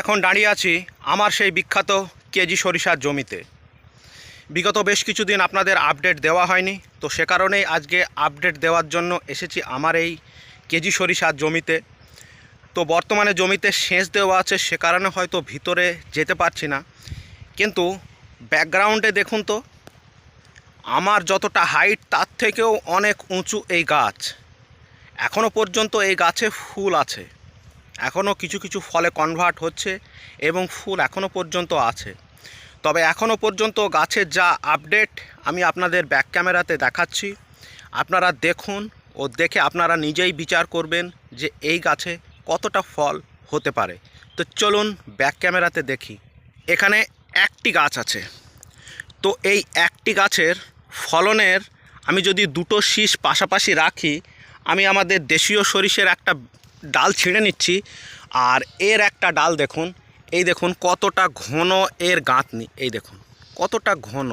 এখন দাঁড়িয়ে আছি আমার সেই বিখ্যাত কেজি সরিষার জমিতে। বিগত বেশ কিছুদিন আপনাদের আপডেট দেওয়া হয়নি, তো সে কারণেই আজকে আপডেট দেওয়ার জন্য এসেছি আমার এই কেজি সরিষার জমিতে। তো বর্তমানে জমিতে সেচ দেওয়া আছে, সে কারণে হয়তো ভিতরে যেতে পারছি না। কিন্তু ব্যাকগ্রাউন্ডে দেখুন তো, আমার যতটা হাইট তার থেকেও অনেক উঁচু এই গাছ। এখনও পর্যন্ত এই গাছে ফুল আছে। এখনও কিছু কিছু ফলে কনভার্ট হচ্ছে এবং ফুল এখনও পর্যন্ত আছে। তবে এখনও পর্যন্ত গাছের যা আপডেট আমি আপনাদের ব্যাক ক্যামেরাতে দেখাচ্ছি। আপনারা দেখুন ও দেখে আপনারা নিজেই বিচার করবেন যে এই গাছে কতটা ফল হতে পারে। তো চলুন ব্যাক ক্যামেরাতে দেখি। এখানে একটি গাছ আছে। তো এই একটি গাছের ফলনের আমি যদি দুটো শীষ পাশাপাশি রাখি, আমি আমাদের দেশীয় সরিষের একটা ডাল ছিঁড়ে নিচ্ছি। আর এর একটা ডাল দেখুন, এই দেখুন কতটা ঘন এর গাঁথনি, এই দেখুন কতটা ঘন।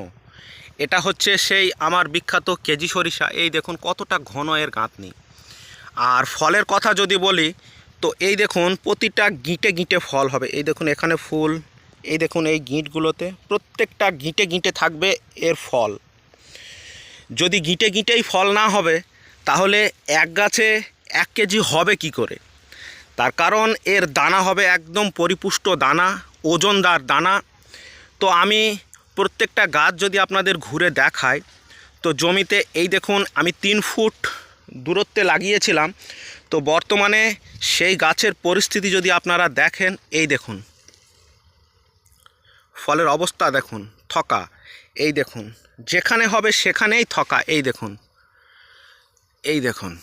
এটা হচ্ছে সেই আমার বিখ্যাত কেজি সরিষা, এই দেখুন কতটা ঘন এর গাঁথনি। আর ফলের কথা যদি বলি, তো এই দেখুন প্রতিটা গিঁটে গিঁটে ফল হবে। এই দেখুন এখানে ফুল, এই দেখুন এই গিঁটগুলোতে প্রত্যেকটা গিঁটে গিঁটে থাকবে এর ফল। যদি গিঁটে গিঁটেই ফল না হবে, তাহলে এক গাছে এক কেজি হবে কি করে? তার কারণ এর দানা হবে একদম পরিপুষ্ট দানা, ওজনদার দানা। তো আমি প্রত্যেকটা গাছ যদি আপনাদের ঘুরে দেখাই, তো জমিতে এই দেখুন আমি তিন ফুট দূরত্বে লাগিয়েছিলাম। তো বর্তমানে সেই গাছের পরিস্থিতি যদি আপনারা দেখেন, এই দেখুন। ফলের অবস্থা দেখুন, থকা। এই দেখুন, যেখানে হবে সেখানেই থকা, এই দেখুন। এই দেখুন।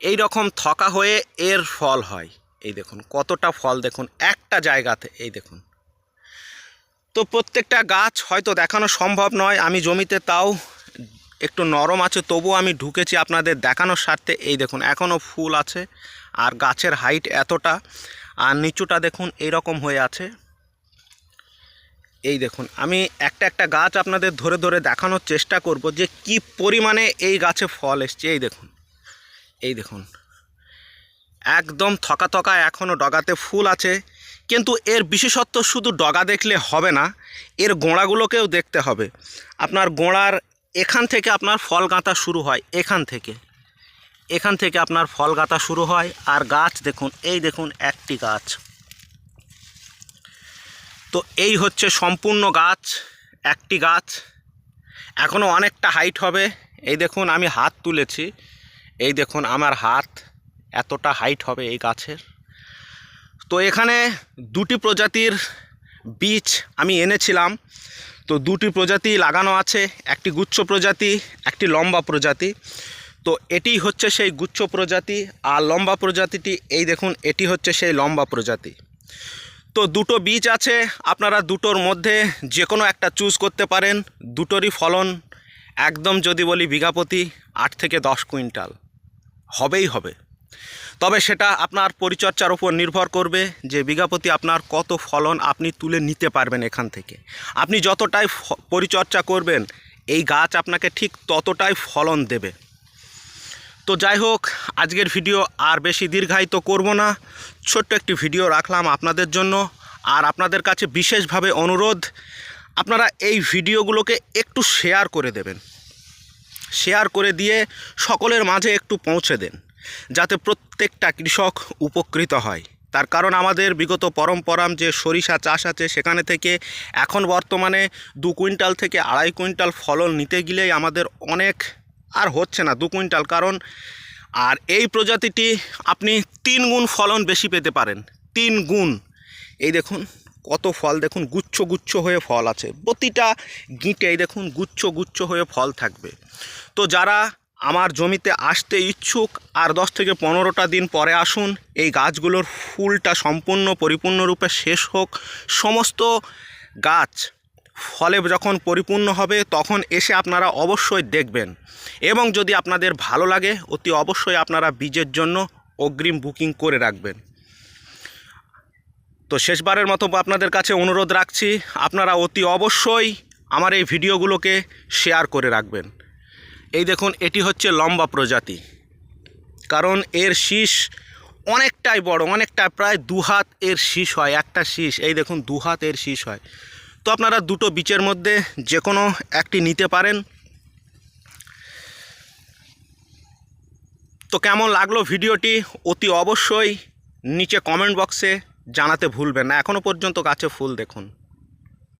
এই রকম থকা হয়ে এর ফল হয়। এই দেখুন, কতটা ফল দেখুন, একটা জায়গাতে, এই দেখুন। তো প্রত্যেকটা গাছ হয়তো দেখানো সম্ভব নয়, আমি জমিতে তাও একটু নরম আছে, তবুও আমি ঢুকেছি আপনাদের দেখানোর স্বার্থে। এই দেখুন এখনও ফুল আছে, আর গাছের হাইট এতটা, আর নিচুটা দেখুন এই রকম হয়ে আছে। এই দেখুন, আমি একটা একটা গাছ আপনাদের ধরে ধরে দেখানোর চেষ্টা করব যে কি পরিমাণে এই গাছে ফল এসছে, এই দেখুন। এই দেখুন। একদম থকা থকা এখনও ডগাতে ফুল আছে, কিন্তু এর বিশেষত্ব শুধু ডগা দেখলে হবে না, এর গোড়াগুলোকেও দেখতে হবে। আপনার গোড়ার এখান থেকে আপনার ফল গাঁথা শুরু হয়, এখান থেকে। এখান থেকে আপনার ফল গাঁথা শুরু হয়, আর গাছ দেখুন, এই দেখুন একটি গাছ। তো এই হচ্ছে সম্পূর্ণ গাছ, একটি গাছ। এখনও অনেকটা হাইট হবে। এই দেখুন, আমি হাত তুলেছি। এই দেখুন, আমার হাত এতটা হাইট হবে এই গাছের। তো এখানে দুটি প্রজাতির বীজ আমি এনেছিলাম। তো দুটি প্রজাতি লাগানো আছে, একটি গুচ্ছ প্রজাতি, একটি লম্বা প্রজাতি। তো এটি হচ্ছে সেই গুচ্ছ প্রজাতি আর লম্বা প্রজাতিটি, এই দেখুন, এটি হচ্ছে সেই লম্বা প্রজাতি। তো দুটো বীজ আছে, আপনারা দুটোর মধ্যে যে কোনো একটা চুজ করতে পারেন। দুটোরই ফলন একদম যদি বলি বিঘাপতি আট থেকে দশ কুইন্টাল। হবেই হবে। তবে সেটা আপনার পরিচর্যার উপর নির্ভর করবে যে বিঘাপতি আপনার কত ফলন আপনি তুলে নিতে পারবেন এখান থেকে। আপনি যতটাই পরিচর্যা করবেন, এই গাছ আপনাকে ঠিক ততটাই ফলন দেবে। তো যাই হোক, আজকের ভিডিও আর বেশি দীর্ঘায়িত করব না। ছোট্ট একটি ভিডিও রাখলাম আপনাদের জন্য। আর আপনাদের কাছে বিশেষভাবে অনুরোধ, আপনারা এই ভিডিওগুলোকে একটু শেয়ার করে দেবেন। শেয়ার করে দিয়ে সকলের মাঝে একটু পৌঁছে দেন, যাতে প্রত্যেকটা কৃষক উপকৃত হয়। তার কারণ আমাদের বিগত পরম্পরাম যে সরিষা চাষ আছে, সেখানে থেকে এখন বর্তমানে দু কুইন্টাল থেকে আড়াই কুইন্টাল ফলন নিতে গেলেই আমাদের অনেক আর হচ্ছে না দু কুইন্টাল। কারণ, আর এই প্রজাতিটি আপনি তিন গুণ ফলন বেশি পেতে পারেন, তিন গুণ। এই দেখুন কত ফল দেখুন, গুচ্ছ গুচ্ছ হয়ে ফল আছে। প্রতিটা গিঁটে এই দেখুন গুচ্ছ গুচ্ছ হয়ে ফল থাকবে। তো যারা আমার জমিতে আসতে ইচ্ছুক আর দশ থেকে পনেরোটা দিন পরে আসুন, এই গাছগুলোর ফুলটা সম্পূর্ণ পরিপূর্ণরূপে শেষ হোক। সমস্ত গাছ ফলে যখন পরিপূর্ণ হবে, তখন এসে আপনারা অবশ্যই দেখবেন। এবং যদি আপনাদের ভালো লাগে, অতি অবশ্যই আপনারা বীজের জন্য অগ্রিম বুকিং করে রাখবেন। তো শেষবারের মতো আপনাদের কাছে অনুরোধ রাখছি, আপনারা অতি অবশ্যই আমার এই ভিডিওগুলোকে শেয়ার করে রাখবেন। এই দেখুন, এটি হচ্ছে লম্বা প্রজাতি। কারণ এর শীষ অনেকটাই বড়, অনেকটা প্রায় দু হাত এর শীষ হয়, একটা শীষ। এই দেখুন, দু হাত এর শীষ হয়। তো আপনারা দুটো বীচের মধ্যে যে কোনো একটি নিতে পারেন। তো কেমন লাগল ভিডিওটি? অতি অবশ্যই নিচে কমেন্ট বক্সে জানাতে ভুলবেন না। এখনও পর্যন্ত গাছে ফুল দেখুন।